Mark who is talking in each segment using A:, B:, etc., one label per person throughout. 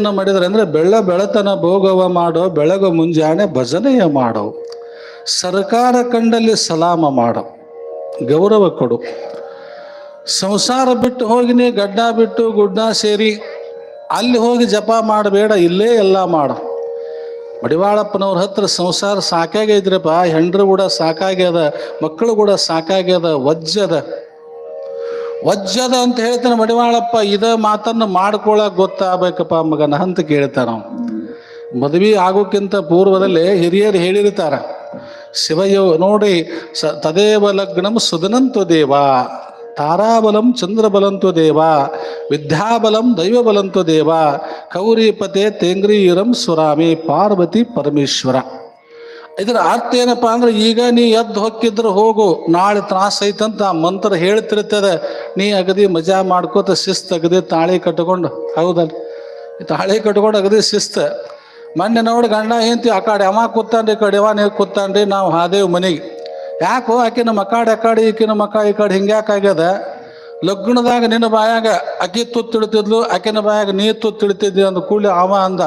A: ಮಾಡಿದ್ರೆ ಅಂದ್ರೆ ಬೆಳ್ಳ ಬೆಳತನ ಭೋಗವ ಮಾಡೋ, ಬೆಳಗು ಮುಂಜಾನೆ ಭಜನೆಯ ಮಾಡೋ, ಸರ್ಕಾರ ಕಂಡಲ್ಲಿ ಸಲಾಮ ಮಾಡೋ, ಗೌರವ ಕೊಡು. ಸಂಸಾರ ಬಿಟ್ಟು ಹೋಗಿ ನೀ ಗಡ್ಡ ಬಿಟ್ಟು ಗುಡ್ಡ ಸೇರಿ, ಅಲ್ಲಿ ಹೋಗಿ ಜಪ ಮಾಡಬೇಡ, ಇಲ್ಲೇ ಎಲ್ಲ ಮಾಡು. ಮಡಿವಾಳಪ್ಪನವ್ರ ಹತ್ರ ಸಂಸಾರ ಸಾಕಾಗೈದ್ರಪ್ಪ ಹೆಂಡ್ರು ಕೂಡ ಸಾಕಾಗ್ಯದ, ಮಕ್ಕಳು ಕೂಡ ಸಾಕಾಗ್ಯದ, ವಜ್ಜದ. ವಜ್ಜದ ಅಂತ ಹೇಳ್ತಾನೆ ಮಡಿವಾಳಪ್ಪ, ಇದ ಮಾತನ್ನು ಮಾಡ್ಕೊಳಕ್ ಗೊತ್ತಾಗಬೇಕಪ್ಪ ಮಗನ ಅಂತ ಕೇಳ್ತಾನ ಮದುವೆ ಆಗೋಕ್ಕಿಂತ ಪೂರ್ವದಲ್ಲಿ ಹಿರಿಯರು ಹೇಳಿರ್ತಾರ ಶಿವಯೋ ನೋಡಿ, ಸ, ತದೇವ ಲಗ್ನಂ ಸುಧನಂತು ದೇವ, ತಾರಾಬಲಂ ಚಂದ್ರಬಲಂತ ದೇವ, ವಿದ್ಯಾಬಲಂ ದೈವಬಲಂತು ದೇವ, ಕೌರಿಪತೆ ತೇಂಗ್ರೀರಂ ಸುರಾಮಿ ಪಾರ್ವತಿ ಪರಮೇಶ್ವರ. ಇದರ ಅರ್ಥ ಏನಪ್ಪಾ ಅಂದ್ರೆ ಈಗ ನೀ ಎದ್ದು ಹೊಕ್ಕಿದ್ರೆ ಹೋಗು, ನಾಳೆ ತ್ರಾಸ ಐತಂತ ಆ ಮಂತ್ರ ಹೇಳ್ತಿರ್ತದ. ನೀ ಅಗದಿ ಮಜಾ ಮಾಡ್ಕೋತ ಶಿಸ್ತು ಅಗದಿ ತಾಳಿ ಕಟ್ಕೊಂಡು, ಹೌದಲ್ಲ? ತಾಳಿ ಕಟ್ಕೊಂಡು ಅಗದಿ ಶಿಸ್ತು. ಮೊನ್ನೆ ನೋಡಿ ಗಂಡ ಹೆಂತಿ ಆ ಕಡೆ ಅವ ಕೂತಾನ್ರಿ, ಈ ಕಡೆ ಅವ ನೀವು ಕೂತಾನ್ರಿ, ನಾವು ಹಾದೇವು ಮನೆಗೆ. ಯಾಕೋ ಆಕಿನ ಮಕಾಡೆ ಅಕಾಡಿ ಕಡೆ ಈಕಿನ ಅಕ್ಕ ಈ ಕಡೆ ಹಿಂಗ್ಯಾಕಾಗ್ಯದ ಲಗ್ನದಾಗ ನಿನ್ನ ಬಾಯಾಗ ಅಕ್ಕಿ ತುತ್ತು ತಿಳ್ತಿದ್ಲು ಆಕಿನ ಬಾಯಾಗ ನೀ ತುತ್ತು ತಿಳ್ತಿದ್ವಿ ಅಂದ ಕೂಡಲೇ ಅವ ಅಂದ,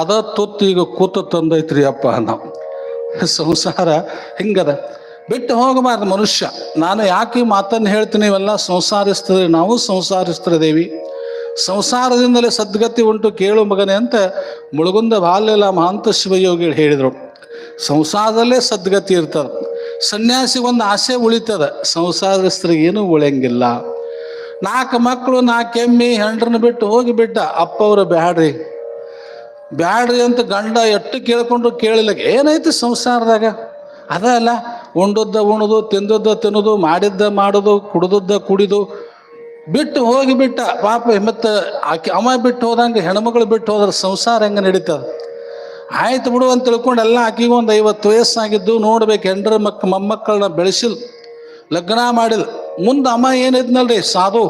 A: ಅದ ತುತ್ತು ಈಗ ಕೂತು ತಂದೈತ್ರಿ ಅಪ್ಪ ನಾವು ಸಂಸಾರ ಹಿಂಗದ. ಬಿಟ್ಟು ಹೋಗಬಾರ್ದು ಮನುಷ್ಯ. ನಾನು ಯಾಕೆ ಮಾತನ್ನು ಹೇಳ್ತೀನಿ ಇವೆಲ್ಲ ಸಂಸಾರಿಸ್ತದೆ. ನಾವು ಸಂಸಾರಿಸ್ತಿರದೇವಿ. ಸಂಸಾರದಿಂದಲೇ ಸದ್ಗತಿ ಉಂಟು ಕೇಳು ಮಗನೆ ಅಂತ ಮುಳುಗುಂದ ಬಾಲ್ಯಲ ಮಹಾಂತ ಶಿವಯೋಗಿಗಳು ಹೇಳಿದರು. ಸಂಸಾರದಲ್ಲೇ ಸದ್ಗತಿ ಇರ್ತದೆ. ಸನ್ಯಾಸಿ ಒಂದು ಆಸೆ ಉಳಿತದ. ಸಂಸಾರಸ್ಥರಿಗೆ ಏನೂ ಉಳಿಯಂಗಿಲ್ಲ. ನಾಲ್ಕು ಮಕ್ಕಳು, ನಾಲ್ಕು ಎಮ್ಮಿ, ಹೆಂಡ್ರನ್ನ ಬಿಟ್ಟು ಹೋಗಿ ಬಿಟ್ಟ ಅಪ್ಪ ಅವರು ಬ್ಯಾಡ್ರಿ. ಬ್ಯಾಡ್ರಿ ಅಂತ ಗಂಡ ಎಟ್ಟು ಕೇಳ್ಕೊಂಡು ಕೇಳಿಲ್ಲ. ಏನೈತಿ ಸಂಸಾರದಾಗ? ಅದ ಅಲ್ಲ, ಉಂಡದ್ದ ಉಣದು, ತಿಂದದ್ದ ತಿನ್ನೋದು, ಮಾಡಿದ್ದ ಮಾಡೋದು, ಕುಡ್ದದ್ದ ಕುಡಿದು, ಬಿಟ್ಟು ಹೋಗಿ ಬಿಟ್ಟ ಪಾಪ ಮತ್ತು ಆಕೆ ಅಮ್ಮ ಬಿಟ್ಟು ಹೋದಂಗೆ ಹೆಣ್ಮಗಳು ಬಿಟ್ಟು ಹೋದ್ರೆ ಸಂಸಾರ ಹೆಂಗೆ ನಡೀತದ? ಆಯ್ತು ಬಿಡು ಅಂತ ತಿಳ್ಕೊಂಡು ಎಲ್ಲ ಆಕಿಗೆ ಒಂದು ಐವತ್ತು ವಯಸ್ಸಾಗಿದ್ದು ನೋಡ್ಬೇಕು ಹೆಂಡ್ರ ಮಕ್ ಮೊಮ್ಮಕ್ಕಳನ್ನ ಬೆಳೆಸಿಲ್, ಲಗ್ನ ಮಾಡಿಲ್. ಮುಂದೆ ಅಮ್ಮ ಏನಿದ್ನಲ್ರಿ ಸಾಧು?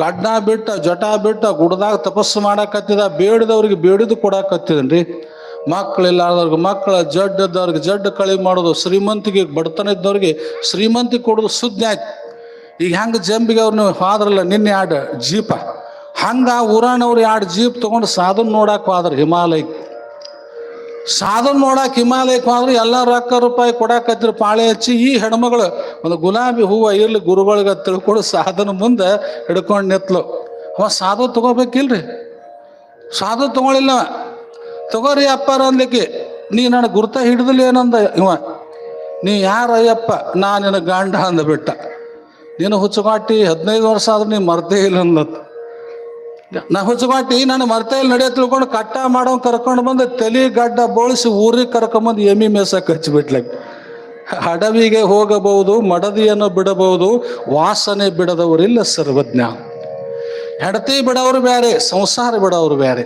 A: ಗಡ್ಡ ಬಿಟ್ಟ, ಜಟ ಬಿಟ್ಟ ಗುಡ್ದಾಗ ತಪಸ್ಸು ಮಾಡಕತ್ತಿದ, ಬೇಡದವ್ರಿಗೆ ಬೇಡಿದು ಕೊಡಕತ್ತಿದನ್ರಿ. ಮಕ್ಕಳಿಲ್ಲಾರ್ದವ್ರಿಗೆ ಮಕ್ಕಳ ಇದ್ದವ್ರಿಗೆ ಜಡ್ ಕಳಿ ಮಾಡೋದು, ಶ್ರೀಮಂತಿಗೆ ಬಡತನ ಇದ್ದವ್ರಿಗೆ ಶ್ರೀಮಂತಿಗೆ ಕೊಡೋದು ಸುದ್ದಿ ಆಯ್ತು. ಈಗ ಹೆಂಗೆ ಜಂಬಿಗೆ ಅವ್ರನ್ನ ಹಾದ್ರಲ್ಲ, ನಿನ್ನೆ ಎರಡು ಜೀಪ. ಹಂಗೆ ಆ ಊರಾನವ್ರು ಎರಡು ಜೀಪ್ ತೊಗೊಂಡು ಸಾಧನ ನೋಡಕ್ಕೆ ಹೋದ್ರೆ ಹಿಮಾಲಯಕ್ಕೆ. ಸಾಧನ್ ನೋಡಕ್ಕೆ ಹಿಮಾಲಯಕ್ಕೆ ಹೋದ್ರೆ ಎಲ್ಲ ರೊಕ್ಕ ರೂಪಾಯಿ ಕೊಡಾಕತ್ತಿರು ಪಾಳೆ ಹಚ್ಚಿ. ಈ ಹೆಣ್ಮಗಳು ಒಂದು ಗುಲಾಬಿ ಹೂವು ಇರ್ಲಿ ಗುರುಗಳಿಗೆ ತಿಳ್ಕೊಂಡು ಸಾಧನ ಮುಂದೆ ಹಿಡ್ಕೊಂಡು ನಿತ್ಲು. ಅವ ಸಾಧು ತಗೋಬೇಕಿಲ್ರಿ? ಸಾಧು ತಗೊಳಿಲ್ಲ. ತಗೋರಿ ಅಪ್ಪಾರ ಅನ್ಲಿಕ್ಕೆ ನೀ ನನ್ನ ಗುರ್ತ ಹಿಡಿದಿಲ್ಲ ಏನಂದ? ಇವ, ನೀ ಯಾರ ಅಯ್ಯಪ್ಪ ನಾ ನಿನ್ನ ಗಂಡ ಅಂದ್ಬಿಟ್ಟ. ನೀನು ಹುಚ್ಚುಗಾಟಿ ಹದಿನೈದು ವರ್ಷ ಆದ್ರೆ ನೀ ಮರ್ತೇ ಇಲ್ಲ ಅಂದತ್ತು ನಾ ನನ್ನ ನಾನು ಮರ್ತೈಲಿ ನಡೆಯ ತಿಳ್ಕೊಂಡು ಕಟ್ಟ ಮಾಡೋ ಕರ್ಕೊಂಡು ಬಂದು ತಲೆ ಗಡ್ಡ ಬೋಳಿಸಿ ಊರಿಗೆ ಕರ್ಕೊಂಬಂದು ಎಮ್ಮಿ ಮೇಸಕ್ಕೆ ಹಚ್ಚಿಬಿಟ್ಲಾಗ ಹಡವಿಗೆ ಹೋಗಬಹುದು, ಮಡದಿಯನ್ನು ಬಿಡಬಹುದು, ವಾಸನೆ ಬಿಡದವರಿಲ್ಲ ಸರ್ವಜ್ಞ. ಹೆಡತಿ ಬಿಡೋರು ಬೇರೆ ಸಂಸಾರ ಬಿಡೋರು ಬೇರೆ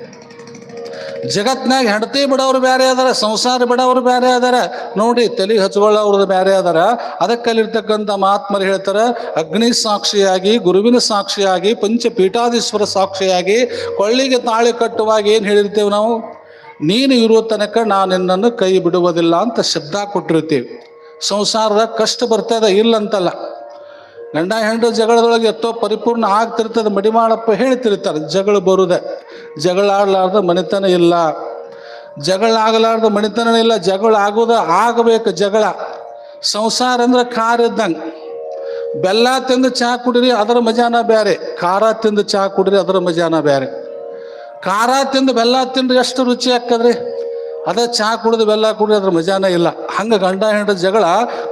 A: ಜಗತ್ನಾಗ ಹೆಂಡತಿ ಬಿಡೋರು ಬೇರೆ ಅದಾರ, ಸಂಸಾರ ಬಿಡೋರು ಬೇರೆ ಅದಾರ. ನೋಡಿ, ತಲೆ ಹಚ್ಕೊಳ್ಳೋರ್ದು ಬೇರೆ ಅದಾರ. ಅದಕ್ಕಲ್ಲಿರ್ತಕ್ಕಂಥ ಮಹಾತ್ಮರು ಹೇಳ್ತಾರೆ, ಅಗ್ನಿ ಸಾಕ್ಷಿಯಾಗಿ, ಗುರುವಿನ ಸಾಕ್ಷಿಯಾಗಿ, ಪಂಚಪೀಠಾಧೀಶ್ವರ ಸಾಕ್ಷಿಯಾಗಿ, ಕೊಳ್ಳಿಗೆ ತಾಳಿ ಕಟ್ಟುವಾಗ ಏನು ಹೇಳಿರ್ತೇವೆ ನಾವು? ನೀನು ಇರುವ ತನಕ ನಾನು ನಿನ್ನನ್ನು ಕೈ ಬಿಡುವುದಿಲ್ಲ ಅಂತ ಶಬ್ದ ಕೊಟ್ಟಿರ್ತೀವಿ ಸಂಸಾರದ ಕಷ್ಟ ಬರ್ತದ ಇಲ್ಲ ಅಂತಲ್ಲ ಗಂಡ ಹೆಂಡು ಜಗಳದೊಳಗೆ ಎತ್ತೋ ಪರಿಪೂರ್ಣ ಆಗ್ತಿರ್ತದೆ ಮಡಿಮಾಳಪ್ಪ ಹೇಳ್ತಿರ್ತಾರೆ ಜಗಳ ಬರುದೆ. ಜಗಳ ಆಡ್ಲಾರ್ದ ಮನೆತನ ಇಲ್ಲ. ಜಗಳ ಆಗಲಾರ್ದ ಮನೆತನ ಇಲ್ಲ, ಜಗಳ ಆಗೋದ ಆಗಬೇಕು ಜಗಳ. ಸಂಸಾರ ಅಂದ್ರೆ ಖಾರ ಇದ್ದಂಗೆ. ಬೆಲ್ಲ ತಿಂದು ಚಹಾ ಕುಡಿರಿ, ಅದರ ಮಜಾನ ಬೇರೆ ಖಾರ ತಿಂದು ಚಹಾ ಕುಡಿರಿ, ಅದರ ಮಜಾನ ಬೇರೆ ಖಾರ ತಿಂದು ಬೆಲ್ಲ ತಿಂದು ಎಷ್ಟು ರುಚಿ ಹಾಕದ್ರಿ ಅದ ಚಹಾ ಕುಡಿದು ಬೆಲ್ಲ ಕುಡಿದು ಅದ್ರ ಮಜಾನ ಇಲ್ಲ. ಹಂಗೆ ಗಂಡ ಹೆಂಡ ಜಗಳ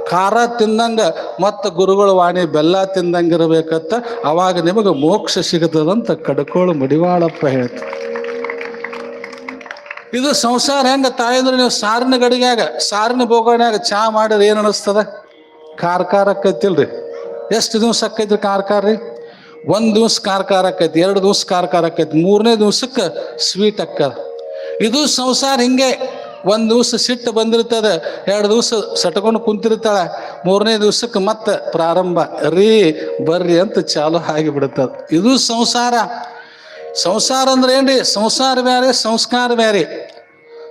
A: ಖಾರ ತಿಂದಂಗೆ ಮತ್ತು ಗುರುಗಳ ವಾಣಿ ಬೆಲ್ಲ ತಿಂದಂಗೆ ಇರಬೇಕತ್ತ. ಅವಾಗ ನಿಮಗೆ ಮೋಕ್ಷ ಸಿಗತದಂತ ಕಡ್ಕೋಳು ಮಡಿವಾಳಪ್ಪ ಹೇಳ್ತ. ಇದು ಸಂಸಾರ ಹೆಂಗೆ ತಾಯಂದ್ರೆ ನೀವು ಸಾರಿನ ಗಡಿಗ್ಯಾಗ, ಸಾರಿನ ಬೋಗಣ್ಯಾಗ ಚಹಾ ಮಾಡಿದ್ರೆ ಏನು ಅನಿಸ್ತದ? ಖಾರ ಖಾರ ಆಕೈತಿಲ್ರಿ. ಎಷ್ಟು ದಿವ್ಸ ಅಕ್ಕೈತಿ ಖಾರ ರೀ? ಒಂದು ದಿವ್ಸ ಖಾರ ಖಾರ ಆಕೈತಿ, ಎರಡು ದಿವ್ಸ ಖಾರ ಖಾರ ಆಕೈತಿ, ಮೂರನೇ ದಿವ್ಸಕ್ಕೆ ಸ್ವೀಟ್ ಅಕ್ಕದ ಇದು ಸಂಸಾರ ಹಿಂಗೆ. ಒಂದು ದಿವಸ ಸಿಟ್ಟು ಬಂದಿರ್ತದೆ, ಎರಡು ದಿವಸ ಸಟ್ಕೊಂಡು ಕುಂತಿರ್ತಾಳೆ. ಮೂರನೇ ದಿವಸಕ್ಕೆ ಮತ್ತೆ ಪ್ರಾರಂಭ. ರೀ, ಬರ್ರಿ ಅಂತ ಚಾಲು ಆಗಿಬಿಡುತ್ತದೆ. ಇದು ಸಂಸಾರ. ಸಂಸಾರ ಅಂದ್ರೆ ಏನ್ರಿ? ಸಂಸಾರ ಬೇರೆ ಸಂಸ್ಕಾರ ಬೇರೆ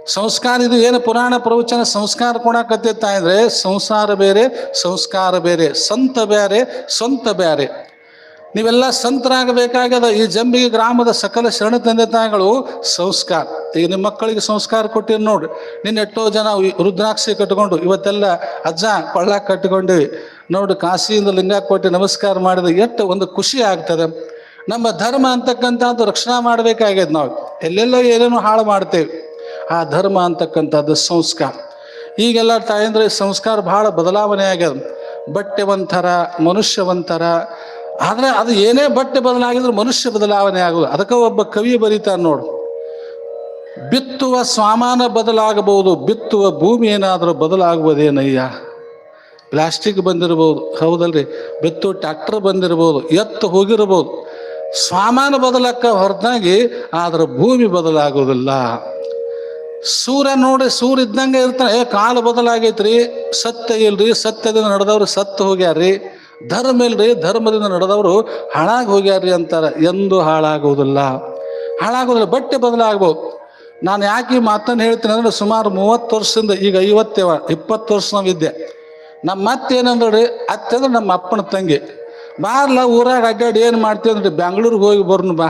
A: ಸಂಸ್ಕಾರ ಇದು ಏನು ಪುರಾಣ ಪ್ರವಚನ ಸಂಸ್ಕಾರ ಕೊಡಕತ್ತಿತ್ತ ಅಂದ್ರೆ ಸಂಸಾರ ಬೇರೆ, ಸಂಸ್ಕಾರ ಬೇರೆ. ಸಂತ ಬೇರೆ ಸ್ವಂತ ಬೇರೆ ನೀವೆಲ್ಲ ಸಂತರಾಗಬೇಕಾಗ್ಯದ. ಈ ಜಂಬಿಗೆ ಗ್ರಾಮದ ಸಕಲ ಶರಣ ತಂದೆ ತಾಯಿಗಳು ಸಂಸ್ಕಾರ. ಈಗ ನಿಮ್ಮ ಮಕ್ಕಳಿಗೆ ಸಂಸ್ಕಾರ ಕೊಟ್ಟಿರಿ ನೋಡ್ರಿ ನಿನ್ನ ಎಷ್ಟೋ ಜನ ರುದ್ರಾಕ್ಷಿ ಕಟ್ಕೊಂಡು ಇವತ್ತೆಲ್ಲ ಅಜ್ಜ ಕೊಳ್ಳ ಕಟ್ಟಿಕೊಂಡು ನೋಡು, ಕಾಶಿಯಿಂದ ಲಿಂಗ ಕೊಟ್ಟು ನಮಸ್ಕಾರ ಮಾಡಿದ ಎಷ್ಟು ಒಂದು ಖುಷಿ ಆಗ್ತದೆ. ನಮ್ಮ ಧರ್ಮ ಅಂತಕ್ಕಂಥದ್ದು ರಕ್ಷಣಾ ಮಾಡಬೇಕಾಗ್ಯದ ನಾವು. ಎಲ್ಲೆಲ್ಲೋ ಏನೇನೋ ಹಾಳು ಮಾಡ್ತೇವೆ. ಆ ಧರ್ಮ ಅಂತಕ್ಕಂಥದ್ದು ಸಂಸ್ಕಾರ. ಈಗೆಲ್ಲ ತಾಯಂದ್ರೆ ಸಂಸ್ಕಾರ ಬಹಳ ಬದಲಾವಣೆ ಆಗ್ಯದ. ಬಟ್ಟೆ ಒಂಥರ ಮನುಷ್ಯ ಒಂಥರ ಆದರೆ ಅದು ಏನೇ ಬಟ್ಟೆ ಬದಲಾಗಿದ್ರು ಮನುಷ್ಯ ಬದಲಾವಣೆ ಆಗುದು ಅದಕ್ಕೆ ಒಬ್ಬ ಕವಿ ಬರೀತಾನೆ ನೋಡು. ಬಿತ್ತುವ ಸ್ವಾಮಾನ ಬದಲಾಗಬಹುದು, ಬಿತ್ತುವ ಭೂಮಿ ಏನಾದರೂ ಬದಲಾಗುವುದೇನಯ್ಯ? ಪ್ಲಾಸ್ಟಿಕ್ ಬಂದಿರ್ಬೋದು ಹೌದಲ್ರಿ? ಬಿತ್ತು ಟ್ಯಾಕ್ಟರ್ ಬಂದಿರ್ಬೋದು ಎತ್ತು ಹೋಗಿರ್ಬೋದು ಸ್ವಾಮಾನ ಬದಲಕ್ಕ ಹೊರತಾಗಿ ಆದ್ರೆ ಭೂಮಿ ಬದಲಾಗೋದಿಲ್ಲ ಸೂರ್ಯ ನೋಡಿ ಸೂರ್ಯ ಇದ್ದಂಗೆ ಇರ್ತಾನೆ. ಏ, ಕಾಲು ಬದಲಾಗೈತ್ರಿ, ಸತ್ಯ ಇಲ್ರಿ, ಸತ್ಯದಿಂದ ನಡೆದವ್ರು ಸತ್ತು ಹೋಗ್ಯಾರ್ರಿ. ಧರ್ಮ ಇಲ್ರಿ ಧರ್ಮದಿಂದ ನಡೆದವರು ಹಾಳಾಗಿ ಹೋಗ್ಯಾರ್ರಿ ಅಂತಾರೆ. ಎಂದು ಹಾಳಾಗುವುದಿಲ್ಲ ಹಾಳಾಗೋದಿಲ್ಲ, ಬಟ್ಟೆ ಬದಲಾಗ್ಬೋದು. ನಾನು ಯಾಕೆ ಈ ಮಾತನ್ನು ಹೇಳ್ತೀನಿ ಅಂದರೆ ಸುಮಾರು ಮೂವತ್ತು ವರ್ಷದಿಂದ, ಈಗ ಐವತ್ತೇವ, ಇಪ್ಪತ್ತು ವರ್ಷ ನಾವಿದ್ದೆ ನಮ್ಮ ಮತ್ತೆ ಏನಂದ್ರೆ ಅತ್ತೆ ಅಂದ್ರೆ ನಮ್ಮ ಅಪ್ಪನ ತಂಗಿ. ಬಾರ್ಲ ಊರಾಗ ಅಡ್ಡಾಡಿ ಏನು ಮಾಡ್ತೀವಿ ಅಂದ್ರೆ ಬೆಂಗಳೂರಿಗೆ ಹೋಗಿ ಬರ್ನು ಬಾ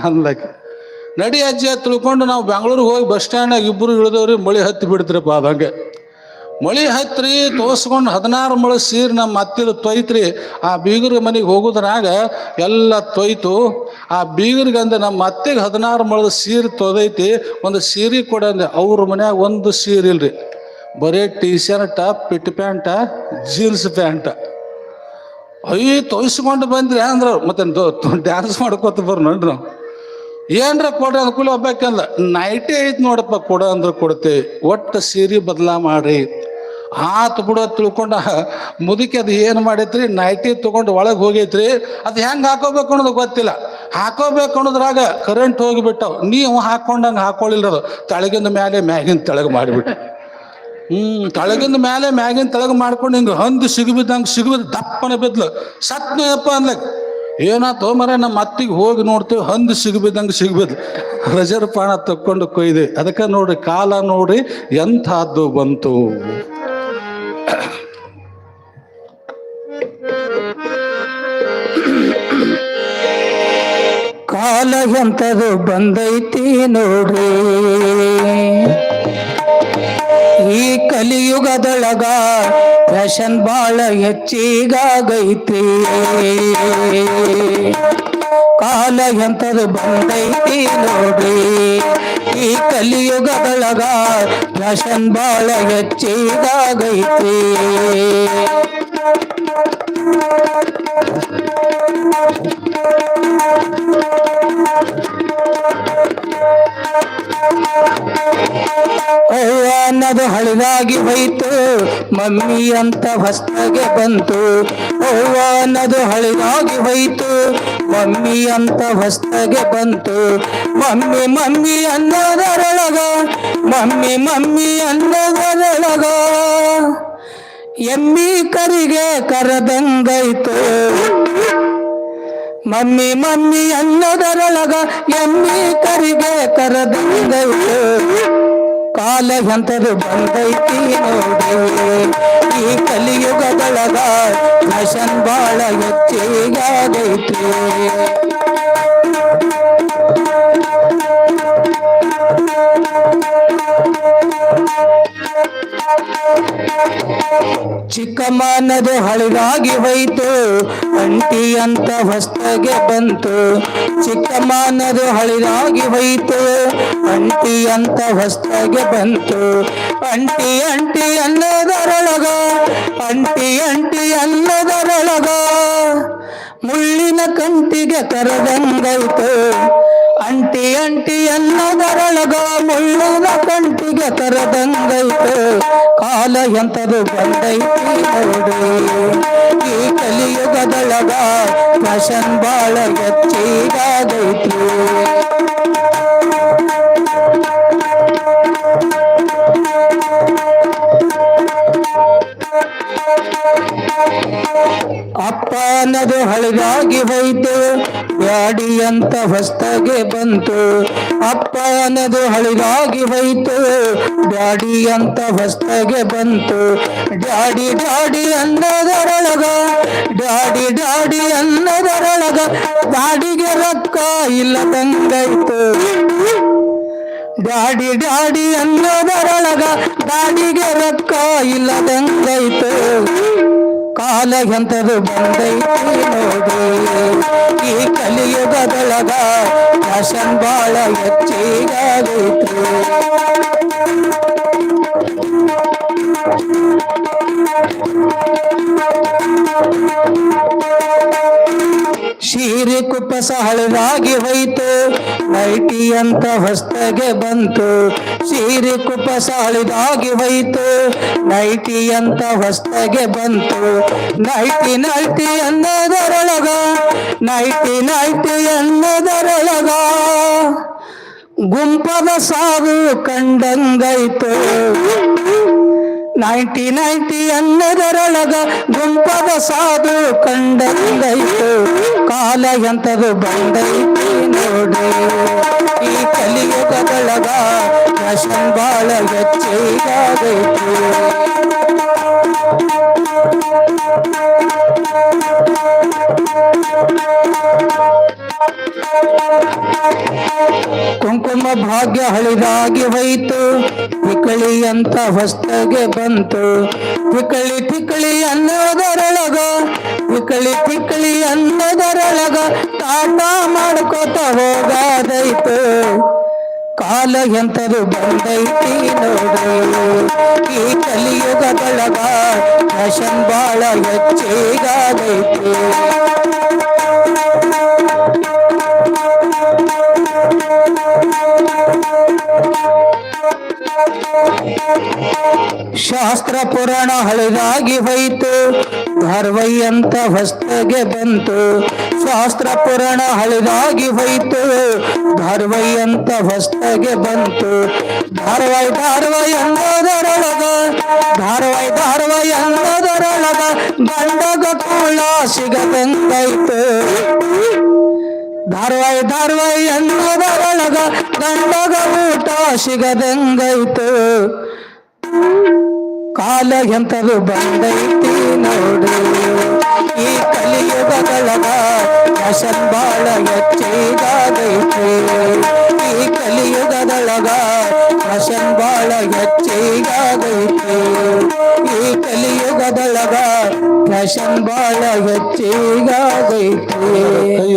A: ನಡಿ ಅಜ್ಜಿ ತಿಳ್ಕೊಂಡು ನಾವು ಬೆಂಗಳೂರಿಗೆ ಹೋಗಿ ಬಸ್ ಸ್ಟ್ಯಾಂಡ್ನಾಗ ಇಬ್ಬರು ಇಳಿದವ್ರಿ, ಮಳೆ ಹತ್ತಿ ಬಿಡ್ತಿರಪ್ಪ ಅದಂಗೆ. ಮಳೆ ಹತ್ರಿ ತೋಸ್ಕೊಂಡು ಹದಿನಾರು ಮಳೆ ಸೀರೆ ನಮ್ಮ ಅತ್ತಿದ ತೊಯ್ತ್ರಿ. ಆ ಬೀಗರ ಮನೆಗೆ ಹೋಗುದ್ರಾಗ ಎಲ್ಲ ತೊಯ್ತು. ಆ ಬೀಗರಿಗಂದ ನಮ್ಮ ಅತ್ತೆಗೆ ಹದಿನಾರು ಮಳದ ಸೀರೆ ತೊದೈತಿ. ಒಂದು ಸೀರೆ ಕೊಡ ಅವ್ರ ಮನ್ಯಾಗ ಒಂದು ಸೀರೆ ಇಲ್ರಿ. ಬರೀ T shirt fit pant, jeans pant. ಅಯ್ಯ ತೊಯ್ಸ್ಕೊಂಡು ಬಂದ್ರಿ ಅಂದ್ರೆ ಮತ್ತೆ ಡ್ಯಾನ್ಸ್ ಮಾಡ್ಕೋತ ಬರ್ ನೋಡ್ರಿ ನಾವು. ಏನ್ರ ಕೊಡ್ರಿ ಅನುಕೂಲ ಒಬ್ಬಾಕಂದ ನೈಟೇ ಐತಿ ನೋಡಪ್ಪ, ಕೊಡ ಅಂದ್ರೆ ಕೊಡ್ತೇವೆ. ಒಟ್ಟು ಸೀರೆ ಬದಲಾ ಮಾಡ್ರಿ ಆತು ಬಿಡ ತಿಳ್ಕೊಂಡ, ಮುದುಕಿ ಅದು ಏನು ಮಾಡೈತ್ರಿ? ನೈಟಿ ತೊಗೊಂಡು ಒಳಗೆ ಹೋಗೈತ್ರಿ. ಅದು ಹೆಂಗೆ ಹಾಕೋಬೇಕು ಅನ್ನೋದು ಗೊತ್ತಿಲ್ಲ. ಹಾಕೋಬೇಕು ಅನ್ನೋದ್ರಾಗ ಕರೆಂಟ್ ಹೋಗಿಬಿಟ್ಟವು. ನೀವು ಹಾಕೊಂಡಂಗೆ ಹಾಕೊಳ್ಳಿಲ್ಲ ಅದು ತಳಗಿಂದ ಮೇಲೆ ಮ್ಯಾಗಿನ ತೆಳಗೆ ಮಾಡಿಬಿಟ್ಟು ಹ್ಮ್, ತಳಗಿಂದ ಮೇಲೆ ಮ್ಯಾಗಿನ ತೆಳಗೆ ಮಾಡ್ಕೊಂಡು ಹಿಂಗೆ ಹಂದು ಸಿಗಬಿದ್ದಂಗೆ ಸಿಗಬಿದ್ದು ದಪ್ಪನ ಬಿದ್ಲು. ಸತ್ನಪ್ಪ ಅನ್ಲಕ್. ಏನಾಯ್ತು ಮರ ನಮ್ಮ ಅತ್ತಿಗೆ ಹೋಗಿ ನೋಡ್ತೇವೆ, ಹಂದು ಸಿಗಬಿದ್ದಂಗೆ ಸಿಗಬಿದ್ದು ರಜರ್ ಪಾಣ ತಕ್ಕೊಂಡು ಕೊಯ್ದೆ. ಅದಕ್ಕೆ ನೋಡ್ರಿ, ಕಾಲ ನೋಡ್ರಿ ಎಂಥದ್ದು ಬಂತು.
B: ಕಾಲ ಎಂತದು ಬಂದೈತಿ ನೋಡ್ರಿ. ಈ ಕಲಿಯುಗದೊಳಗ ಫ್ಯಾಷನ್ ಬಾಳ ಹೆಚ್ಚಿಗಾಗೈತಿ. ಕಾಲ ಎಂತದು ಬಂದೈತಿ ನೋಡ್ರಿ. ಈ ಕಲಿಯುಗದೊಳಗ ಫ್ಯಾಷನ್ ಬಾಳ ಹೆಚ್ಚಿಗಾಗೈತಿ. ಅವ್ವ ಅನ್ನದು ಹಳದಾಗಿ ಹೋಯ್ತು. ಮಮ್ಮಿ ಅಂತ ಹೊಸ್ತಾಗೆ ಬಂತು. ಅವ್ವ ಅನ್ನೋದು ಹಳದಾಗಿ ಹೋಯ್ತು. ಮಮ್ಮಿ ಅಂತ ಹೊಸ್ತಾಗೆ ಬಂತು. ಮಮ್ಮಿ ಮಮ್ಮಿ ಅನ್ನೋದರೊಳಗ, ಮಮ್ಮಿ ಮಮ್ಮಿ ಅನ್ನೋದರೊಳಗ. ಎಮ್ಮಿ ಕರಿಗೆ ಕರೆದಂಗೈತು ಮಮ್ಮಿ ಮಮ್ಮಿ ಅನ್ನೋದರೊಳಗ ಎಮ್ಮಿ ಕರಿಗೆ ಕರೆದಂಗೈತು ಕಾಲ ಎಂತದು ಬಂದೈತಿ ನೋಡಿ ಈ ಕಲಿಯುಗದೊಳಗ ಫ್ಯಾಷನ್ ಬಾಳ ಹೆಚ್ಚಿಗಾಗೈತಿ. ಚಿಕ್ಕಮ್ಮನದು ಹಳಗಾಗಿ ಹೋಯ್ತು ಅಂಟಿ ಅಂತ ಹೊಸ್ತಾಗೆ ಬಂತು. ಚಿಕ್ಕಮ್ಮನದು ಹಳಗಾಗಿ ಹೋಯ್ತು ಅಂಟಿ ಅಂತ ಹೊಸ್ತಾಗೆ ಬಂತು. ಅಂಟಿ ಅಂಟಿ ಅನ್ನದರೊಳಗ, ಅಂಟಿ ಅಂಟಿ ಅನ್ನೋದರೊಳಗ ಮುಳ್ಳಿನ ಕಂಟಿಗೆ ಕರೆದಂಗೈತು ಅಂಟಿ ಅಂಟಿ ಅನ್ನದರೊಳಗ ಮುಳ್ಳಿನ ಕಂಟಿಗೆ ಕರದಂಗೈತೆ. ಕಾಲ ಎಂತದು ಬಂದೈತಿ ನೋಡು. ಈ ಕಲಿಯುಗದೊಳಗ ಫ್ಯಾಷನ್ ಬಾಳ ಹೆಚ್ಚಿಗಾಗೈತಿ. ಅಪ್ಪ ಅನ್ನದು ಹಳಗಾಗಿ ಹೋಯ್ತು. ಅಂತ ಹೊಸ್ತಾಗೆ ಬಂತು. ಅಪ್ಪ ಅನ್ನೋದು ಹಳಿಗಾಗಿ ಹೋಯ್ತು. ಡ್ಯಾಡಿ ಅಂತ ಹೊಸ್ತಾಗೆ ಬಂತು. ಡ್ಯಾಡಿ ಡ್ಯಾಡಿ ಅನ್ನೋದರೊಳಗ, ಡ್ಯಾಡಿ ಡ್ಯಾಡಿ ಅನ್ನೋದರೊಳಗ ಗಾಡಿಗೆ ರೊಕ್ಕ ಇಲ್ಲದಂಗಾಯ್ತು. ಡ್ಯಾಡಿ ಡ್ಯಾಡಿ ಅನ್ನೋದರೊಳಗ ಗಾಡಿಗೆ ರೊಕ್ಕ ಇಲ್ಲದಂಗೈತು ಕಾಲ ಎಂತದು ಬಂದೈತಿ ನೋಡಿ ಈ ಕಲಿಯುಗದೊಳಗ ಫ್ಯಾಷನ್ ಬಾಳ ಹೆಚ್ಚಿಗಾಗೈತಿ ಶೀರೆ ಕುಪ್ಪಸ ಹಳದಾಗಿ ಹೋಯ್ತು. ನೈಟಿ ಅಂತ ಹೊಸ್ತಾಗೆ ಬಂತು. ಸೀರೆ ಕುಪ್ಪಸ ಹಳಿದಾಗಿ ಹೋಯ್ತು. ನೈಟಿ ಅಂತ ಹೊಸ್ತಾಗೆ ಬಂತು. ನೈಟಿ ನೈಟಿ ಅನ್ನೋದರೊಳಗ ನೈಟಿ ನೈಟಿ ಅನ್ನೋದರೊಳಗ ಗುಂಪದ ಸಾವು ಕಂಡಂಗೈತು. ನೈಂಟಿ ನೈಂಟಿ ಅನ್ನದರೊಳಗ ಗುಂಪದ ಸಾಧು ಕಂಡಂಗೈತು ಕಾಲ ಎಂತದು ಬಂದೈತಿ ನೋಡಿ ಈ ಕಲಿಯುಗದೊಳಗ ಫ್ಯಾಷನ್ ಬಾಳ ಹೆಚ್ಚಿಗಾಗೈತಿ ಕುಂಕುಮ ಭಾಗ್ಯ ಹಳಿದಾಗಿ ಹೋಯಿತು. ತಿಕಳಿ ಅಂತ ಹೊಸ್ತಗೆ ಬಂತು. ತಿಕಳಿ ತಿಕಳಿ ಅನ್ನೋದರೊಳಗ ತಿಕಳಿ ತಿಕಳಿ ಅನ್ನೋದರೊಳಗ ತಾಟ ಮಾಡ್ಕೋತ ಹೋಗಾದೈತು. ಕಾಲ ಎಂತದು ಬಂದೈತಿ ನೋಡಿ ಈ ಕಲಿಯುಗದೊಳಗ ಫ್ಯಾಷನ್ ಬಾಳ ಹೆಚ್ಚಿಗಾದೈತಿ. ಶಾಸ್ತ್ರ ಪುರಾಣ ಹಳಿದಾಗಿ ಹೋಯ್ತು. ಧಾರವೈ ಅಂತ ಹೊಸ್ತಾಗೆ ಬಂತು. ಶಾಸ್ತ್ರ ಪುರಾಣ ಹಳಿದಾಗಿ ಹೋಯ್ತು. ಧಾರವೈ ಅಂತ ಹೊಸ್ತಾಗೆ ಬಂತು. ಧಾರವಾಯಿ ಧಾರವಾಯಿ ಅನ್ನೋದರೊಳಗ ಧಾರವಾಯಿ ಧಾರವಾಯಿ ಅನ್ನೋದರೊಳಗ ಬಂಡಗ ಕೂಳ ಸಿಗದಂಗಾಯ್ತು ಧಾರವಾಯಿ ಧಾರವಾಯಿ ಅನ್ನೋದರೊಳಗ ಗಂಡಗ ಊಟ ಸಿಗದಂಗೈತು ಕಾಲ ಎಂತದು ಬಂದೈತಿ ನೋಡು. ಈ ಕಲಿಯುಗದೊಳಗ ಫ್ಯಾಷನ್ ಬಾಳ ಹೆಚ್ಚಿಗಾದೈತಿ ಈ ಕಲಿಯುಗದೊಳಗ ಫ್ಯಾಷನ್ ಬಾಳ ಹೆಚ್ಚಿಗಾದೈತಿ ಈ ಕಲಿಯುಗದೊಳಗ ಫ್ಯಾಷನ್ ಬಾಳ ಹೆಚ್ಚಿಗಾದೈತಿ
A: ಕೈ